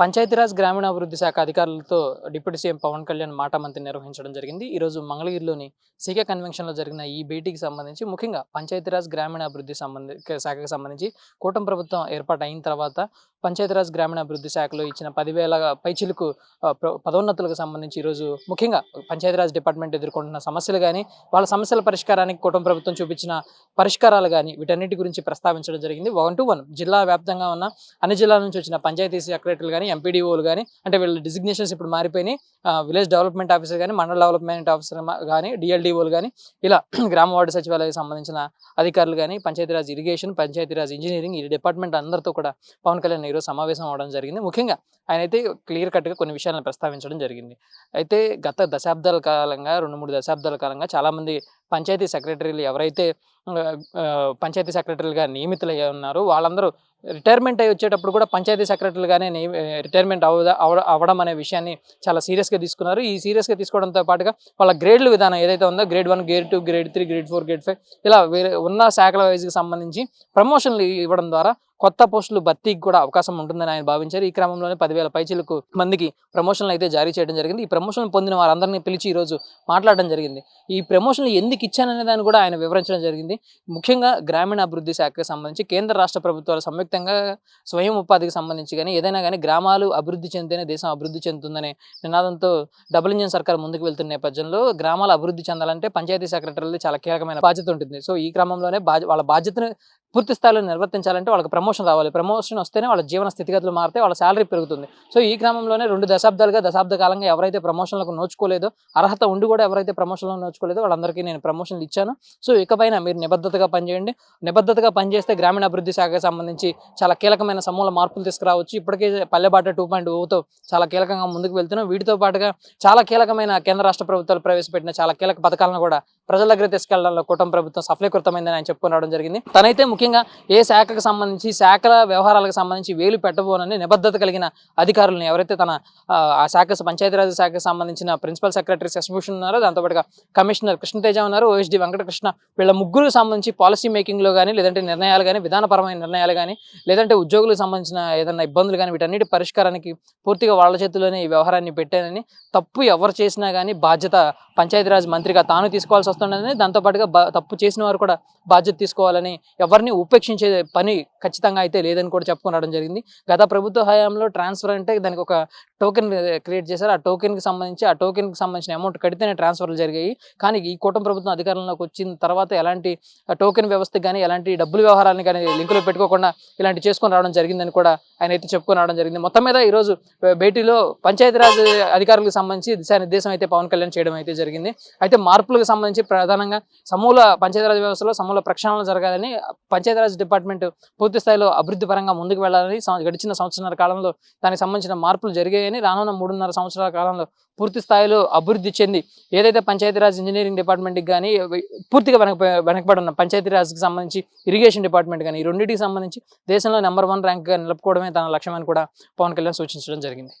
పంచాయతీరాజ్ గ్రామీణాభివృద్ధి శాఖ అధికారులతో డిప్యూటీ సీఎం పవన్ కళ్యాణ్ మాట మంత్రి నిర్వహించడం జరిగింది. ఈరోజు మంగళగిరిలోని సీకే కన్వెన్షన్లో జరిగిన ఈ భేటీకి సంబంధించి ముఖ్యంగా పంచాయతీరాజ్ గ్రామీణాభివృద్ధి సంబంధి శాఖకు సంబంధించి కూటమి ప్రభుత్వం ఏర్పాటు అయిన తర్వాత పంచాయతీరాజ్ గ్రామీణాభివృద్ధి శాఖలో ఇచ్చిన పదివేల పైచిలకు పదోన్నతులకు సంబంధించి ఈరోజు ముఖ్యంగా పంచాయతీరాజ్ డిపార్ట్మెంట్ ఎదుర్కొంటున్న సమస్యలు కానీ వాళ్ళ సమస్యల పరిష్కారానికి కుటుంబ ప్రభుత్వం చూపించిన పరిష్కారాలు కానీ వీటన్నిటి గురించి ప్రస్తావించడం జరిగింది. వన్ టు వన్ జిల్లా వ్యాప్తంగా ఉన్న అన్ని జిల్లాల నుంచి వచ్చిన పంచాయతీ సెక్రటరీలు కానీ ఎంపీడీఓలు కానీ అంటే వీళ్ళ డిజిగ్నేషన్స్ ఇప్పుడు మారిపోయినాయి. విలేజ్ డెవలప్మెంట్ ఆఫీసర్ కానీ మండల డెవలప్మెంట్ ఆఫీసర్ కానీ డిఎల్డిఓలు కానీ ఇలా గ్రామ వార్డు సచివాలయానికి సంబంధించిన అధికారులు కానీ పంచాయతీరాజ్ ఇరిగేషన్ పంచాయతీరాజ్ ఇంజనీరింగ్ ఈ డిపార్ట్మెంట్ అందరితో కూడా పవన్ కళ్యాణ్ ఈరోజు సమావేశం అవడం జరిగింది. ముఖ్యంగా ఆయన అయితే క్లియర్ కట్గా కొన్ని విషయాలను ప్రస్తావించడం జరిగింది. అయితే గత దశాబ్దాల కాలంగా రెండు మూడు దశాబ్దాల కాలంగా చాలామంది పంచాయతీ సెక్రటరీలు ఎవరైతే పంచాయతీ సెక్రటరీలుగా నియమితులు ఉన్నారు ఉన్నారో వాళ్ళందరూ రిటైర్మెంట్ అయ్యి వచ్చేటప్పుడు కూడా పంచాయతీ సెక్రటరీలుగానే రిటైర్మెంట్ అవ అవడం అవ్వడం అనే విషయాన్ని చాలా సీరియస్గా తీసుకున్నారు. ఈ సీరియస్గా తీసుకోవడంతో పాటుగా వాళ్ళ గ్రేడ్ల విధానం ఏదైతే ఉందో grade one grade two grade three grade four grade five ఇలా వేరే ఉన్న శాఖల వైజ్కి సంబంధించి ప్రమోషన్లు ఇవ్వడం ద్వారా కొత్త పోస్టులు భర్తీకి కూడా అవకాశం ఉంటుందని ఆయన భావించారు. ఈ క్రమంలోనే పదివేల పైచీలకు మందికి ప్రమోషన్లు అయితే జారీ చేయడం జరిగింది. ఈ ప్రమోషన్ పొందిన వారందరినీ పిలిచి ఈరోజు మాట్లాడడం జరిగింది. ఈ ప్రమోషన్లు ఎందుకు ఇచ్చాననే దాన్ని కూడా ఆయన వివరించడం జరిగింది. ముఖ్యంగా గ్రామీణ అభివృద్ధి శాఖకు సంబంధించి కేంద్ర రాష్ట్ర ప్రభుత్వాలు సంయుక్తంగా స్వయం ఉపాధికి సంబంధించి కానీ ఏదైనా కానీ గ్రామాలు అభివృద్ధి చెందితేనే దేశం అభివృద్ధి చెందుతుందనే నినాదంతో డబుల్ ఇంజన్ సర్కార్ ముందుకు వెళ్తున్న నేపథ్యంలో గ్రామాలు అభివృద్ధి చెందాలంటే పంచాయతీ సెక్రటరీలు చాలా కీలకమైన బాధ్యత ఉంటుంది. సో ఈ క్రమంలోనే బాధ్య వాళ్ళ బాధ్యతను పూర్తి స్థాయిలో నిర్వర్తించాలంటే వాళ్ళకి ప్రమోషన్ రావాలి. ప్రమోషన్ వస్తేనే వాళ్ళ జీవన స్థితిగతులు మారితే వాళ్ళ శాలరీ పెరుగుతుంది. సో ఈ క్రమంలోనే రెండు దశాబ్దాలుగా దశాబ్ద కాలంగా ఎవరైతే ప్రమోషన్లకు నోచుకోలేదో అర్హత ఉండి కూడా ఎవరైతే ప్రమోషన్లకు నోచుకోలేదో వాళ్ళందరికీ నేను ప్రమోషన్లు ఇచ్చాను. సో ఇకపైన మీరు నిబద్ధతగా పనిచేయండి. నిబద్ధతగా పనిచేస్తే గ్రామీణ అభివృద్ధి శాఖకు సంబంధించి చాలా కీలకమైన సమూల మార్పులు తీసుకురావచ్చు. ఇప్పటికే పల్లెబాట టూ పాయింట్ ఓతో చాలా కీలకంగా ముందుకు వెళ్తున్నాం. వీటితో పాటుగా చాలా కీలకమైన కేంద్ర రాష్ట్ర ప్రభుత్వాలు ప్రవేశపెట్టిన చాలా కీలక పథకాలను కూడా ప్రజల దగ్గర తీసుకెళ్ళడంలో కూటమి ప్రభుత్వం సఫలీకృతమైందని ఆయన చెప్పుకుని రావడం జరిగింది. తనైతే ముఖ్యంగా ఏ శాఖకు సంబంధించి శాఖల వ్యవహారాలకు సంబంధించి వేలు పెట్టబోనని నిబద్ధత కలిగిన అధికారులను ఎవరైతే తన ఆ, శాఖ పంచాయతీరాజ్ శాఖకు సంబంధించిన ప్రిన్సిపల్ సెక్రటరీ శశిభూషణ్ ఉన్నారో దాంతోపాటుగా కమిషనర్ కృష్ణతేజ ఉన్నారు ఓఎస్డి వెంకటకృష్ణ వీళ్ళ ముగ్గురు సంబంధించి పాలసీ మేకింగ్లో కానీ లేదంటే నిర్ణయాలు కానీ విధానపరమైన నిర్ణయాలు కానీ లేదంటే ఉద్యోగులకు సంబంధించిన ఏదైనా ఇబ్బందులు కానీ వీటన్నిటి పరిష్కారానికి పూర్తిగా వాళ్ళ చేతిలోనే ఈ వ్యవహారాన్ని పెట్టానని తప్పు ఎవరు చేసినా కానీ బాధ్యత పంచాయతీరాజ్ మంత్రిగా తాను తీసుకోవాల్సి వస్తుందని దాంతోపాటుగా తప్పు చేసిన వారు కూడా బాధ్యత తీసుకోవాలని ఎవరిని ఉపేక్షించే పని ఖచ్చితంగా అయితే లేదని కూడా చెప్పుకొని జరిగింది. గత ప్రభుత్వ హయాంలో ట్రాన్స్ఫర్ అంటే దానికి ఒక టోకెన్ క్రియేట్ చేశారు. ఆ టోకెన్కి సంబంధించి ఆ టోకెన్కి సంబంధించిన అమౌంట్ కడితేనే ట్రాన్స్ఫర్లు జరిగాయి. కానీ ఈ కూటమి ప్రభుత్వం అధికారంలోకి వచ్చిన తర్వాత ఎలాంటి టోకెన్ వ్యవస్థ కానీ ఎలాంటి డబ్బుల వ్యవహారాన్ని కానీ లింకులో పెట్టుకోకుండా ఇలాంటి చేసుకొని రావడం జరిగిందని కూడా ఆయన అయితే చెప్పుకొని రావడం జరిగింది. మొత్తం మీద ఈరోజు భేటీలో పంచాయతీరాజ్ అధికారులకు సంబంధించి దిశానిర్దేశం అయితే పవన్ కళ్యాణ్ చేయడం అయితే జరిగింది. అయితే మార్పులకు సంబంధించి ప్రధానంగా సమూల పంచాయతీరాజ్ వ్యవస్థలో సమూల ప్రక్షాళన జరగాలని పంచాయతీరాజ్ డిపార్ట్మెంట్ పూర్తి స్థాయిలో అభివృద్ధి పరంగా ముందుకు వెళ్ళాలని గడిచిన సంవత్సరాల కాలంలో దానికి సంబంధించిన మార్పులు జరిగాయని రానున్న మూడున్నర సంవత్సరాల కాలంలో పూర్తి స్థాయిలో అభివృద్ధి చెంది ఏదైతే పంచాయతీరాజ్ ఇంజనీరింగ్ డిపార్ట్మెంట్కి కానీ పూర్తిగా వెనక వెనకబడి ఉన్న పంచాయతీరాజ్కి సంబంధించి ఇరిగేషన్ డిపార్ట్మెంట్ కానీ ఈ రెండింటికి సంబంధించి దేశంలో నెంబర్ వన్ ర్యాంక్గా నిలుపుకోవడమే తన లక్ష్యమని కూడా పవన్ కళ్యాణ్ సూచించడం జరిగింది.